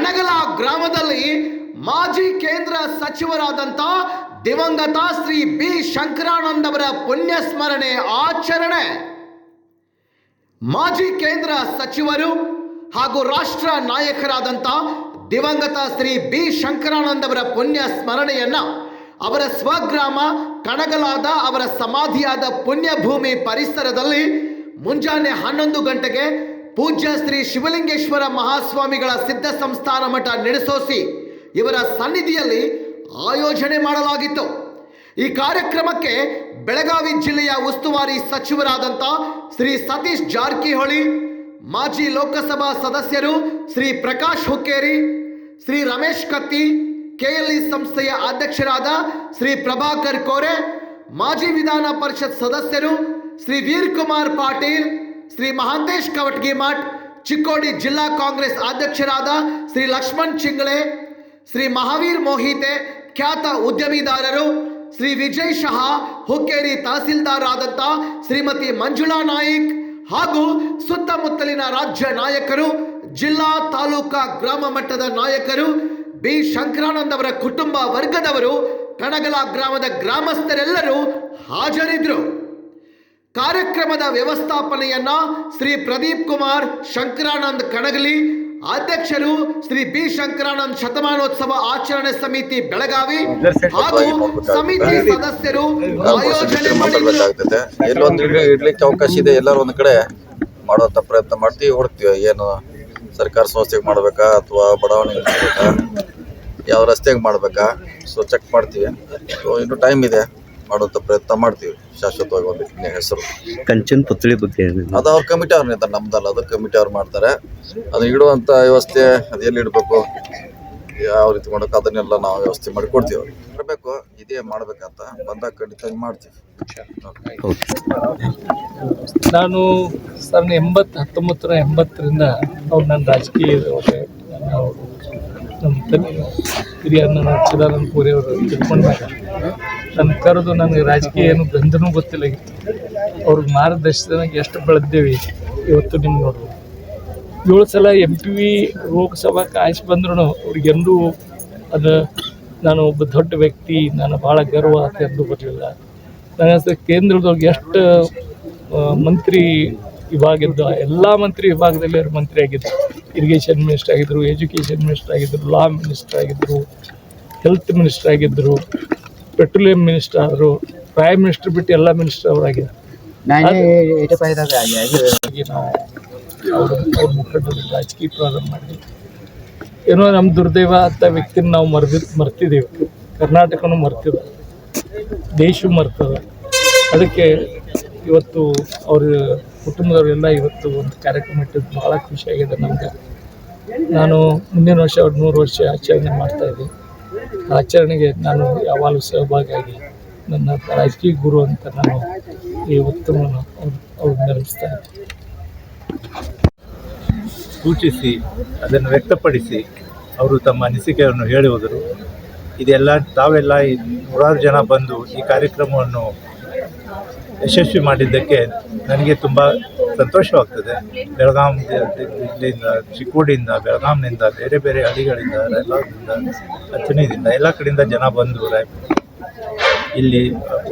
ಕಣಗಲ ಗ್ರಾಮದಲ್ಲಿ ಮಾಜಿ ಕೇಂದ್ರ ಸಚಿವರಾದಂಥ ದಿವಂಗತ ಶ್ರೀ ಬಿ. ಶಂಕರಾನಂದ್ ಅವರ ಪುಣ್ಯ ಸ್ಮರಣೆ ಆಚರಣೆ. ಮಾಜಿ ಕೇಂದ್ರ ಸಚಿವರು ಹಾಗೂ ರಾಷ್ಟ್ರ ನಾಯಕರಾದಂಥ ದಿವಂಗತ ಶ್ರೀ ಬಿ. ಶಂಕರಾನಂದ್ ಅವರ ಪುಣ್ಯ ಸ್ಮರಣೆಯನ್ನ ಅವರ ಸ್ವಗ್ರಾಮ ಕಣಗಲಾದ ಅವರ ಸಮಾಧಿಯಾದ ಪುಣ್ಯಭೂಮಿ ಪರಿಸರದಲ್ಲಿ ಮುಂಜಾನೆ ಹನ್ನೊಂದು ಗಂಟೆಗೆ ಪೂಜ್ಯ ಶ್ರೀ ಶಿವಲಿಂಗೇಶ್ವರ ಮಹಾಸ್ವಾಮಿಗಳ ಸಿದ್ಧ ಸಂಸ್ಥಾನ ಮಠ ನಡೆಸೋಸಿ ಇವರ ಸನ್ನಿಧಿಯಲ್ಲಿ ಆಯೋಜನೆ ಮಾಡಲಾಗಿತ್ತು. ಈ ಕಾರ್ಯಕ್ರಮಕ್ಕೆ ಬೆಳಗಾವಿ ಜಿಲ್ಲೆಯ ಉಸ್ತುವಾರಿ ಸಚಿವರಾದಂಥ ಶ್ರೀ ಸತೀಶ್ ಜಾರಕಿಹೊಳಿ, ಮಾಜಿ ಲೋಕಸಭಾ ಸದಸ್ಯರು ಶ್ರೀ ಪ್ರಕಾಶ್ ಹುಕ್ಕೇರಿ, ಶ್ರೀ ರಮೇಶ್ ಕತ್ತಿ, ಕೆಎಲ್ಇ ಸಂಸ್ಥೆಯ ಅಧ್ಯಕ್ಷರಾದ ಶ್ರೀ ಪ್ರಭಾಕರ್ ಕೋರೆ, ಮಾಜಿ ವಿಧಾನ ಪರಿಷತ್ ಸದಸ್ಯರು ಶ್ರೀ ವೀರ್ ಕುಮಾರ್ ಪಾಟೀಲ್ ಶ್ರೀ ಮಹಾಂತೇಶ್ ಕವಟ್ಗಿಮಠ್ ಚಿಕ್ಕೋಡಿ ಜಿಲ್ಲಾ ಕಾಂಗ್ರೆಸ್ ಅಧ್ಯಕ್ಷರಾದ ಶ್ರೀ ಲಕ್ಷ್ಮಣ್ ಚಿಂಗ್ಳೆ, ಶ್ರೀ ಮಹಾವೀರ್ ಮೋಹಿತೆ ಖ್ಯಾತ ಉದ್ಯಮಿದಾರರು ಶ್ರೀ ವಿಜಯ್ ಶಹಾ, ಹುಕ್ಕೇರಿ ತಹಸೀಲ್ದಾರ್ ಆದಂತಹ ಶ್ರೀಮತಿ ಮಂಜುಳಾ ನಾಯಕ್ ಹಾಗೂ ಸುತ್ತಮುತ್ತಲಿನ ರಾಜ್ಯ ನಾಯಕರು, ಜಿಲ್ಲಾ ತಾಲೂಕಾ ಗ್ರಾಮ ಮಟ್ಟದ ನಾಯಕರು, ಬಿ. ಶಂಕರಾನಂದ್ ಅವರ ಕುಟುಂಬ ವರ್ಗದವರು, ಕಣಗಲ ಗ್ರಾಮದ ಗ್ರಾಮಸ್ಥರೆಲ್ಲರೂ ಹಾಜರಿದ್ದರು ಕಾರ್ಯಕ್ರಮದ ವ್ಯವಸ್ಥಾಪನೆಯನ್ನ ಶ್ರೀ ಪ್ರದೀಪ್ ಕುಮಾರ್ ಶಂಕರಾನಂದ್ ಕಣಗಲಿ, ಅಧ್ಯಕ್ಷರು ಶ್ರೀ ಬಿ ಶಂಕರಾನಂದ್ ಶತಮಾನೋತ್ಸವ ಆಚರಣೆ ಸಮಿತಿ ಬೆಳಗಾವಿ ಹಾಗೂ ಸಮಿತಿ ಸದಸ್ಯರು ಆಯೋಜನೆ ಇಡ್ಲಿಕ್ಕೆ ಅವಕಾಶ ಇದೆ. ಎಲ್ಲರೂ ಒಂದು ಕಡೆ ಮಾಡುವಂತ ಪ್ರಯತ್ನ ಮಾಡ್ತೀವಿ. ಹೊಡ್ತೀವಿ ಏನು ಸರ್ಕಾರ ಸಂಸ್ಥೆಗೆ ಮಾಡ್ಬೇಕಾ ಅಥವಾ ಬಡಾವಣೆಗೆ ಮಾಡ್ಬೇಕಾ? ಯಾವ ರಸ್ತೆಗೆ ಮಾಡ್ಬೇಕಾ? ಸೊ ಚೆಕ್ ಮಾಡ್ತೀವಿ. ಸೊ ಇನ್ನು ಟೈಮ್ ಇದೆ. ಮಾಡುವಂತ ಪ್ರಯತ್ನ ಮಾಡ್ತೀವಿ. ಶಾಶ್ವತವಾಗಿ ಒಂದು ಹೆಸರು. ಕಂಚಿನ ಪುತ್ಳಿ ಬಗ್ಗೆ? ಅದು ಅವ್ರ ಕಮಿಟಿ ಅವ್ರು ನಿಂತಾರೆ ನಮ್ದಲ್ಲ ಅದು ಕಮಿಟಿ ಅವ್ರು ಮಾಡ್ತಾರೆ. ಅದು ಇಡುವಂತ ವ್ಯವಸ್ಥೆ ಅದು ಎಲ್ಲಿ ಇಡಬೇಕು? ಯಾವ ರೀತಿ ಮಾಡಬೇಕು? ಅದನ್ನೆಲ್ಲ ನಾವು ವ್ಯವಸ್ಥೆ ಮಾಡಿ ಕೊಡ್ತೀವಿ. ಅವ್ರಿಗೆ ಬರಬೇಕು ಇದೇ ಮಾಡ್ಬೇಕಂತ. ಬಂದಾಗ ಖಂಡಿತ ಮಾಡ್ತೀವಿ. ನಾನು ಸಾವಿರದ ಎಂಬತ್ತು ಹತ್ತೊಂಬತ್ತರ ಎಂಬತ್ತರಿಂದ ಅವ್ರು ನನ್ನ ರಾಜಕೀಯ ನಮ್ಮ ತಂದೆ ಹಿರಿಯ ನನ್ನ ಚಿದಾನಂದ ಪೂರಿ ಅವರು ತಿಳ್ಕೊಂಡಾಗ ನನ್ನ ಕರೆದು ನನಗೆ ರಾಜಕೀಯ ಏನು ಗಂಧನೂ ಗೊತ್ತಿಲ್ಲಾಗಿತ್ತು ಅವ್ರಿಗೆ ಮಾರ್ಗದರ್ಶನಕ್ಕೆ ಎಷ್ಟು ಬೆಳೆದೇವಿ ಇವತ್ತು ನಿಮ್ಗೆ ನೋಡ್ಬೋದು ಏಳು ಸಲ ಎಂ ಪಿ ವಿ ಲೋಕಸಭಾ ಕಾಯಿಸಿ ಬಂದ್ರು ಅವ್ರಿಗೆಂದೂ ಅದು ನಾನು ಒಬ್ಬ ದೊಡ್ಡ ವ್ಯಕ್ತಿ, ನಾನು ಭಾಳ ಗರ್ವ ಅಂತ ಎಂದು ಬರಲಿಲ್ಲ ನನ್ನ ಕೇಂದ್ರದವ್ರಿಗೆ ಎಷ್ಟು ಮಂತ್ರಿ ವಿಭಾಗ ಇದ್ದ ಎಲ್ಲ ಮಂತ್ರಿ ವಿಭಾಗದಲ್ಲಿ ಅವ್ರು ಮಂತ್ರಿ ಆಗಿದ್ದರು ಇರಿಗೇಷನ್ ಮಿನಿಸ್ಟರ್ ಆಗಿದ್ದರು ಎಜುಕೇಷನ್ ಮಿನಿಸ್ಟರ್ ಆಗಿದ್ದರು ಲಾ ಮಿನಿಸ್ಟರ್ ಆಗಿದ್ದರು ಹೆಲ್ತ್ ಮಿನಿಸ್ಟರ್ ಆಗಿದ್ದರು ಪೆಟ್ರೋಲಿಯಂ ಮಿನಿಸ್ಟರ್ ಆದರು ಪ್ರೈಮ್ ಮಿನಿಸ್ಟರ್ ಬಿಟ್ಟು ಎಲ್ಲ ಮಿನಿಸ್ಟರ್ ಅವರಾಗಿದ್ದಾರೆ. ಹಾಗಾಗಿ ನಾವು ಅವರು ಅವ್ರ ಮುಖಂಡರು ರಾಜಕೀಯ ಪ್ರಾರಂಭ ಮಾಡಿದ್ವಿ ಏನೋ ನಮ್ಮ ದುರ್ದೈವ ಅಂತ ವ್ಯಕ್ತಿನ ನಾವು ಮರ್ದಿ ಮರ್ತಿದ್ದೀವಿ ಕರ್ನಾಟಕನೂ ಮರ್ತಿದ. ದೇಶ ಮರ್ತದ. ಅದಕ್ಕೆ ಇವತ್ತು ಅವ್ರ ಕುಟುಂಬದವರೆಲ್ಲ ಇವತ್ತು ಒಂದು ಕಾರ್ಯಕ್ರಮ ಇಟ್ಟಿದ್ದು ಭಾಳ ಖುಷಿಯಾಗಿದೆ ನಮ್ಗೆ. ನಾನು ಮುಂದಿನ ವರ್ಷ ಅವ್ರು ನೂರು ವರ್ಷ ಆಚರಣೆ ಮಾಡ್ತಾ ಇದ್ದೀನಿ. ಆ ಆಚರಣೆಗೆ ನಾನು ಯಾವಾಗಲೂ ಸಹಭಾಗಿಯಾಗಿ ನನ್ನ ರಾಜಕೀಯ ಗುರು ಅಂತ ನಾನು ಈ ಉತ್ತಮವನ್ನು ಅವ್ರು ಅವ್ರು ನಿರ್ಮಿಸ್ತಾ ಸೂಚಿಸಿ, ಅದನ್ನು ವ್ಯಕ್ತಪಡಿಸಿ, ಅವರು ತಮ್ಮ ಅನಿಸಿಕೆಯನ್ನು ಹೇಳಿ ಹೋದರು. ಇದೆಲ್ಲ, ತಾವೆಲ್ಲ ನೂರಾರು ಜನ ಬಂದು ಈ ಕಾರ್ಯಕ್ರಮವನ್ನು ಯಶಸ್ವಿ ಮಾಡಿದ್ದಕ್ಕೆ ನನಗೆ ತುಂಬ ಸಂತೋಷವಾಗ್ತದೆ. ಬೆಳಗಾಂ ಇಲ್ಲಿಂದ, ಚಿಕ್ಕೋಡಿಯಿಂದ, ಬೆಳಗಾಂನಿಂದ, ಬೇರೆ ಬೇರೆ ಹಳ್ಳಿಗಳಿಂದ ಎಲ್ಲದಿಂದ ಎಲ್ಲ ಕಡೆಯಿಂದ ಜನ ಬಂದು ಇಲ್ಲಿ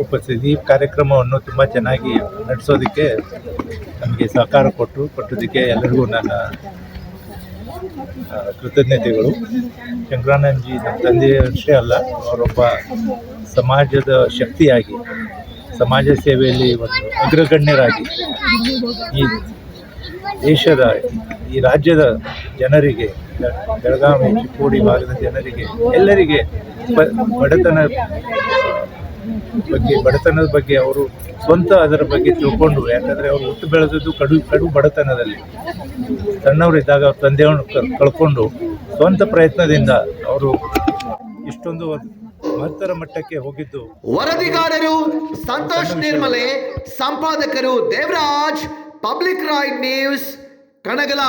ಉಪಸ್ಥಿತಿ ಕಾರ್ಯಕ್ರಮವನ್ನು ತುಂಬ ಚೆನ್ನಾಗಿ ನಡೆಸೋದಕ್ಕೆ ನಮಗೆ ಸಹಕಾರ ಕೊಟ್ಟು ಕೊಟ್ಟದಕ್ಕೆ ಎಲ್ಲರಿಗೂ ನನ್ನ ಕೃತಜ್ಞತೆಗಳು ಕೃತಜ್ಞತೆಗಳು. ಶಂಕರಾನಂದಜಿ ನಮ್ಮ ತಂದೆಯಷ್ಟೇ ಅಲ್ಲ, ಅವರೊಬ್ಬ ಸಮಾಜದ ಶಕ್ತಿಯಾಗಿ ಸಮಾಜ ಸೇವೆಯಲ್ಲಿ ಒಂದು ಅಗ್ರಗಣ್ಯರಾಗಿ ಈ ದೇಶದ, ಈ ರಾಜ್ಯದ ಜನರಿಗೆ, ಬೆಳಗಾವಿ ಚಿಕ್ಕೋಡಿ ಭಾಗದ ಜನರಿಗೆ, ಎಲ್ಲರಿಗೆ ಬಡತನ ಬಗ್ಗೆ, ಬಡತನದ ಬಗ್ಗೆ ಅವರು ಸ್ವಂತ ಅದರ ಬಗ್ಗೆ ತಿಳ್ಕೊಂಡು, ಯಾಕಂದರೆ ಅವರು ಹುಟ್ಟು ಬೆಳೆದದ್ದು ಕಡು ಕಡು ಬಡತನದಲ್ಲಿ. ಸಣ್ಣವರಿದ್ದಾಗ ಅವ್ರ ತಂದೆಯನ್ನು ಕ- ಕಳ್ಕೊಂಡು ಸ್ವಂತ ಪ್ರಯತ್ನದಿಂದ ಅವರು ಇಷ್ಟೊಂದು ಮಹತ್ತರ ಮಟ್ಟಕ್ಕೆ ಹೋಗಿದ್ದು. ವರದಿಗಾರರು ಸಂತೋಷ್ ನಿರ್ಮಲೆ ಸಂಪಾದಕರು ದೇವರಾಜ್ ಪಬ್ಲಿಕ್ ರಾಯ್ ನ್ಯೂಸ್ ಕಣಗಲ.